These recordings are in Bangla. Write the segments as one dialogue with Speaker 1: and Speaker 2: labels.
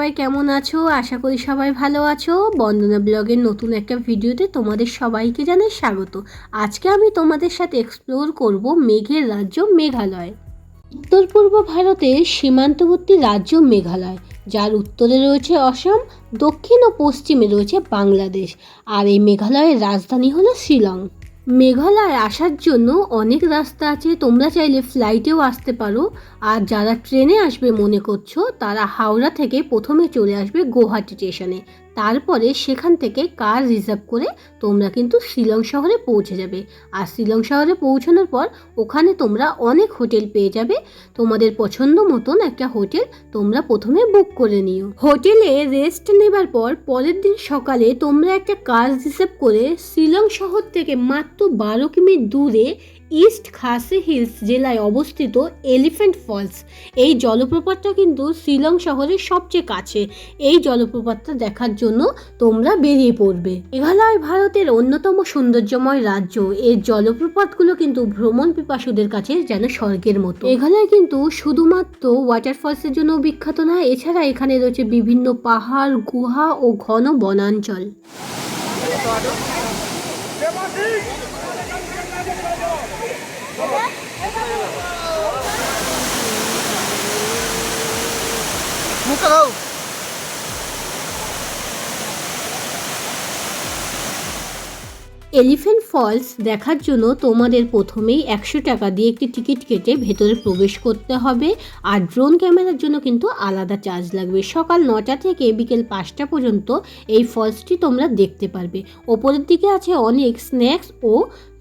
Speaker 1: সবাই কেমন আছো? আশা করি সবাই ভালো আছো। বন্দনা ব্লগের নতুন একটা ভিডিওতে তোমাদের সবাইকে জানাই স্বাগত। আজকে আমি তোমাদের সাথে এক্সপ্লোর করব মেঘের রাজ্য মেঘালয়। উত্তর পূর্ব ভারতের সীমান্তবর্তী রাজ্য মেঘালয়, যার উত্তরে রয়েছে অসম, দক্ষিণ ও পশ্চিমে রয়েছে বাংলাদেশ, আর এই মেঘালয়ের রাজধানী হলো শিলং। মেঘালয় আসার জন্য অনেক রাস্তা আছে, তোমরা চাইলে ফ্লাইটেও আসতে পারো। আর যারা ট্রেনে আসবে মনে করছ, তারা হাওড়া থেকে প্রথমে চলে আসবে গুয়াহাটি স্টেশনে। তারপরে সেখান থেকে কার রিজার্ভ করে তোমরা কিন্তু শিলং শহরে পৌঁছে যাবে। আর শিলং শহরে পৌঁছানোর পর ওখানে তোমরা অনেক হোটেল পেয়ে যাবে। তোমাদের পছন্দ মতন একটা হোটেল তোমরা প্রথমে বুক করে নিও। হোটেলে রেস্ট নেবার পর পরের দিন সকালে তোমরা একটা কার রিজার্ভ করে শিলং শহর থেকে মাত্র বারো কিমি দূরে ইস্ট খাসি হিলস জেলায় অবস্থিত এলিফ্যান্ট ফলস। এই জলপ্রপাতটা কিন্তু শিলং শহরের সবচেয়ে কাছে। এই জলপ্রপাতটা দেখার জন্য তোমরা বেরিয়ে পড়বে। মেঘালয় ভারতের অন্যতম সৌন্দর্যময় রাজ্য। এর জলপ্রপাতগুলো কিন্তু ভ্রমণ পিপাসুদের কাছে যেন স্বর্গের মতো। মেঘালয় কিন্তু শুধুমাত্র ওয়াটারফলসের জন্য বিখ্যাত নয়, এছাড়া এখানে রয়েছে বিভিন্ন পাহাড়, গুহা ও ঘন বনাঞ্চল।
Speaker 2: મૂકો
Speaker 1: এলিফ্যান্ট ফলস দেখার জন্য তোমাদের প্রথমেই একশো টাকা দিয়ে একটি টিকিট কেটে ভেতরে প্রবেশ করতে হবে। আর ড্রোন ক্যামেরার জন্য কিন্তু আলাদা চার্জ লাগবে। সকাল নটা থেকে বিকেল পাঁচটা পর্যন্ত এই ফলসটি তোমরা দেখতে পারবে। ওপরের দিকে আছে অনেক স্ন্যাক্স ও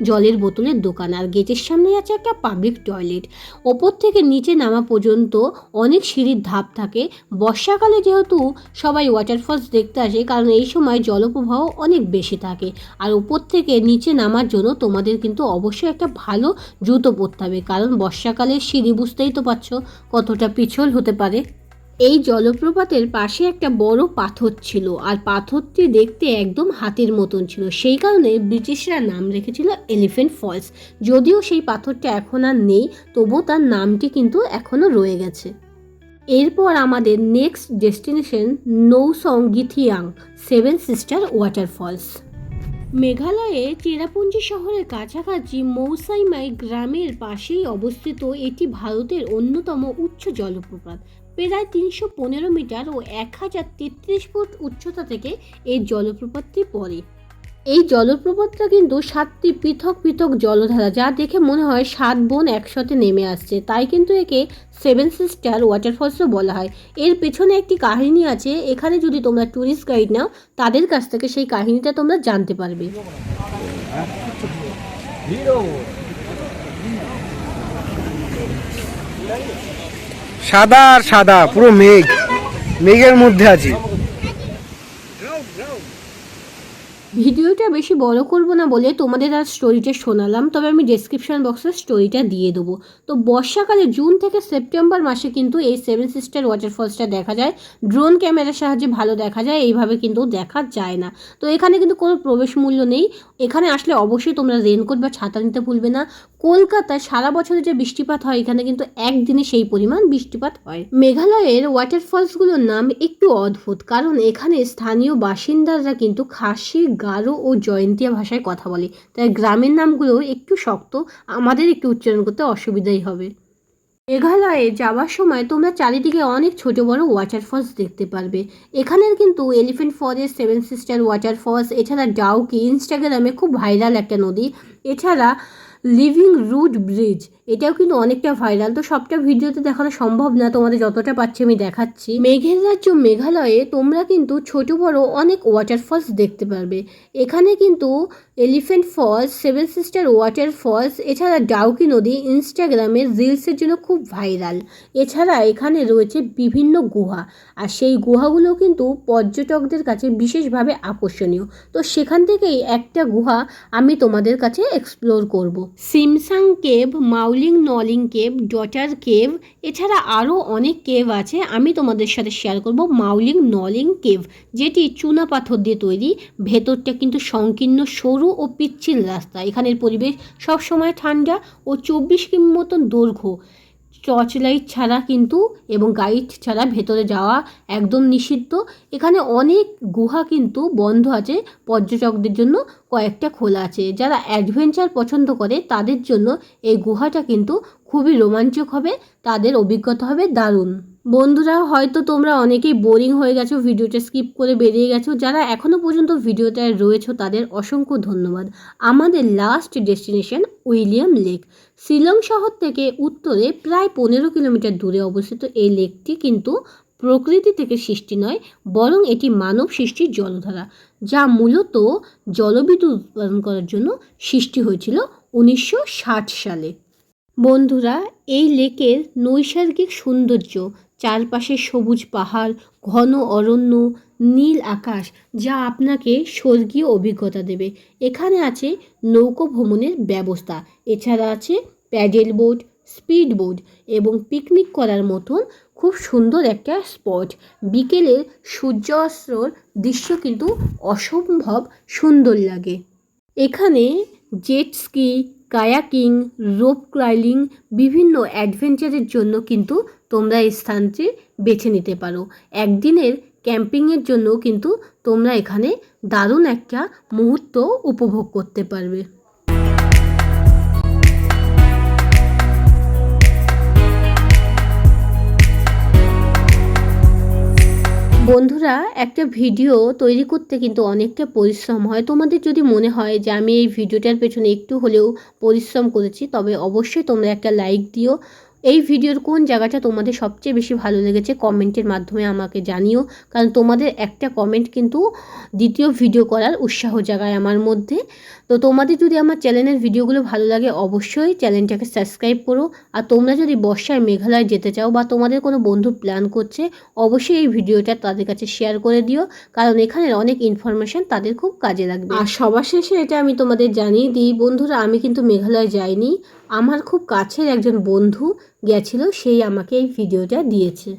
Speaker 1: জলের বোতলের দোকান। আর গেটের সামনে আছে একটা পাবলিক টয়লেট। ওপর থেকে নিচে নামা পর্যন্ত অনেক সিঁড়ির ধাপ থাকে। বর্ষাকালে যেহেতু সবাই ওয়াটারফলস দেখতে আসে, কারণ এই সময় জলপ্রবাহ অনেক বেশি থাকে। আর ওপর থেকে নিচে নামার জন্য তোমাদের কিন্তু অবশ্যই একটা ভালো জুতো পরতে হবে। কারণ বর্ষাকালে সিঁড়ি বুঝতেই তো পারছ কতটা পিছল হতে পারে। এই জলপ্রপাতের পাশে একটা বড় পাথর ছিল আর পাথরটি দেখতে একদম হাতের মতন ছিল। সেই কারণে ব্রিটিশরা নাম রেখেছিল এলিফেন্ট ফলস যদিও সেই পাথরটা এখন আর নেই, তবুও তার নামটি কিন্তু এখনও রয়ে গেছে। এরপর আমাদের next destination Nohsngithiang seven sister waterfalls মেঘালয়ে চেরাপুঞ্জি শহরের কাছাকাছি মৌসাইমাই গ্রামের পাশেই অবস্থিত এটি ভারতের অন্যতম উচ্চ জলপ্রপাত। প্রায় তিনশো পনেরো মিটার ও এক হাজার তেত্রিশ ফুট উচ্চতা থেকে এই জলপ্রপাতটি পড়ে। এই জলপ্রপাতটা কিন্তু সাতটি পৃথক পৃথক জলধারা, যা দেখে মনে হয় সাত বোন একসাথে নেমে আসছে। তাই কিন্তু একে সেভেন সিস্টার ওয়াটারফলসও বলা হয়। এর পেছনে একটি কাহিনী আছে, এখানে যদি তোমরা ট্যুরিস্ট গাইড নাও, তাদের কাছ থেকে সেই কাহিনীটা তোমরা জানতে পারবে।
Speaker 2: সাদা আর সাদা, পুরো মেঘ। মেঘের মধ্যে আছি।
Speaker 1: ভিডিওটা বেশি বড় করব না বলে তোমাদের আর স্টোরিটা শোনালাম, তবে আমি ডেসক্রিপশন বক্সে স্টোরিটা দিয়ে দেবো। তো বর্ষাকালে জুন থেকে সেপ্টেম্বর মাসে কিন্তু এই সেভেন সিস্টার ওয়াটারফলসটা দেখা যায়। ড্রোন ক্যামেরার সাহায্যে ভালো দেখা যায়, এইভাবে কিন্তু দেখা যায় না। তো এখানে কিন্তু কোনো প্রবেশ মূল্য নেই। এখানে আসলে অবশ্যই তোমরা রেনকোট বা ছাতা নিতে ভুলবে না। কলকাতায় সারা বছরে যে বৃষ্টিপাত হয়, এখানে কিন্তু একদিনে সেই পরিমাণ বৃষ্টিপাত হয়। মেঘালয়ের ওয়াটারফলসগুলোর নাম একটু অদ্ভুত, কারণ এখানে স্থানীয় বাসিন্দারা কিন্তু খাসি, গারো ও জয়ন্তিয়া ভাষায় কথা বলে। তাই গ্রামের নামগুলো একটু শক্ত, আমাদের একটু উচ্চারণ করতে অসুবিধাই হবে। মেঘালয়ে যাওয়ার সময় তোমরা চারিদিকে অনেক ছোট বড় ওয়াটারফলস দেখতে পারবে। এখানের কিন্তু elephant forest, seven sister waterfalls, এছাড়া ডাউকি, ইনস্টাগ্রামে খুব ভাইরাল একটা নদী। এছাড়া leaving Root Bridge. এটাও কিন্তু অনেকটা ভাইরাল তো সবটা ভিডিওতে দেখানো সম্ভব না, তোমাদের যতটা পাচ্ছি আমি দেখাচ্ছি। মেঘের রাজ্য মেঘালয়ে তোমরা কিন্তু ছোট বড় অনেক ওয়াটারফলস দেখতে পারবে। এখানে কিন্তু elephant falls seven sister water falls এছাড়া ডাউকি নদী ইনস্টাগ্রামে রিলসের জন্য খুব ভাইরাল এছাড়া এখানে রয়েছে বিভিন্ন গুহা, আর সেই গুহাগুলো কিন্তু পর্যটকদের কাছে বিশেষভাবে আকর্ষণীয়। তো সেখান থেকেই একটা গুহা আমি তোমাদের কাছে এক্সপ্লোর করব। সিমসাং কেভ, মাউলিং নলিং কেভ, ডটার কেভ, এছাড়া আরও অনেক কেভ আছে। আমি তোমাদের সাথে শেয়ার করব মাউলিং নলিং কেভ, যেটি চুনা পাথর দিয়ে তৈরি। ভেতরটা কিন্তু সংকীর্ণ, সরু ও পিচ্ছিল রাস্তা। এখানের পরিবেশ সবসময় ঠান্ডা ও চব্বিশ কিমি মতন দৈর্ঘ্য। টর্চ লাইট ছাড়া কিন্তু এবং গাইড ছাড়া ভেতরে যাওয়া একদম নিষিদ্ধ। এখানে অনেক গুহা কিন্তু বন্ধ আছে, পর্যটকদের জন্য কয়েকটা খোলা আছে। যারা অ্যাডভেঞ্চার পছন্দ করে, তাদের জন্য এই গুহাটা কিন্তু খুবই রোমাঞ্চক হবে, তাদের অভিজ্ঞতা হবে দারুণ। বন্ধুরা, হয়তো তোমরা অনেকেই বোরিং হয়ে গেছো, ভিডিওটা স্কিপ করে বেরিয়ে গেছো। যারা এখনও পর্যন্ত ভিডিওটায় রয়েছো, তাদের অসংখ্য ধন্যবাদ। আমাদের last destination Umiam lake. Shillong শহর থেকে উত্তরে প্রায় পনেরো কিলোমিটার দূরে অবস্থিত এই লেকটি কিন্তু প্রকৃতি থেকে সৃষ্টি নয়, বরং এটি মানব সৃষ্টির জলধারা, যা মূলত জলবিদ্যুৎ উৎপাদন করার জন্য সৃষ্টি হয়েছিল উনিশশো ষাট সালে। বন্ধুরা, এই লেকের নৈসর্গিক সৌন্দর্য চারপাশে সবুজ পাহাড়, ঘন অরণ্য, নীল আকাশ, যা আপনাকে স্বর্গীয় অভিজ্ঞতা দেবে। এখানে আছে নৌকো ভ্রমণের ব্যবস্থা। এছাড়া আছে প্যাডেল বোট, স্পিড বোট এবং পিকনিক করার মতন খুব সুন্দর একটা স্পট। বিকেলের সূর্যাস্তর দৃশ্য কিন্তু অসম্ভব সুন্দর লাগে। এখানে jet ski, kayaking, rope climbing, বিভিন্ন অ্যাডভেঞ্চারের জন্য কিন্তু তোমরা এই স্থানটি বেছে নিতে পারো। একদিনের ক্যাম্পিংয়ের জন্য কিন্তু তোমরা এখানে দারুণ একটা মুহূর্ত উপভোগ করতে পারবে। বন্ধুরা, একটা ভিডিও তৈরি করতে কিন্তু অনেকটা পরিশ্রম হয়। তোমাদের যদি মনে হয় যে আমি এই ভিডিওটার পেছনে একটু হলেও পরিশ্রম করেছি, তবে অবশ্যই তোমরা একটা লাইক দিও। এই ভিডিওর কোন জায়গাটা তোমাদের সবচেয়ে বেশি ভালো লেগেছে কমেন্টের মাধ্যমে আমাকে জানিও। কারণ তোমাদের একটা কমেন্ট কিন্তু দ্বিতীয় ভিডিও করার উৎসাহ জাগায় আমার মধ্যে। তো তোমাদের যদি আমার চ্যানেলের ভিডিওগুলো ভালো লাগে অবশ্যই চ্যানেলটাকে সাবস্ক্রাইব করো। আর তোমরা যদি বর্ষায় মেঘালয় যেতে চাও বা তোমাদের কোনো বন্ধু প্ল্যান করছে, অবশ্যই এই ভিডিওটা তাদের কাছে শেয়ার করে দিও। কারণ এখানের অনেক ইনফরমেশন তাদের খুব কাজে লাগবে। আর সবার শেষে এটা আমি তোমাদের জানিয়ে দিই, বন্ধুরা, আমি কিন্তু মেঘালয় যাইনি। আমার খুব কাছের একজন বন্ধু গেছিল সেই আমাকে এই ভিডিওটা দিয়েছে।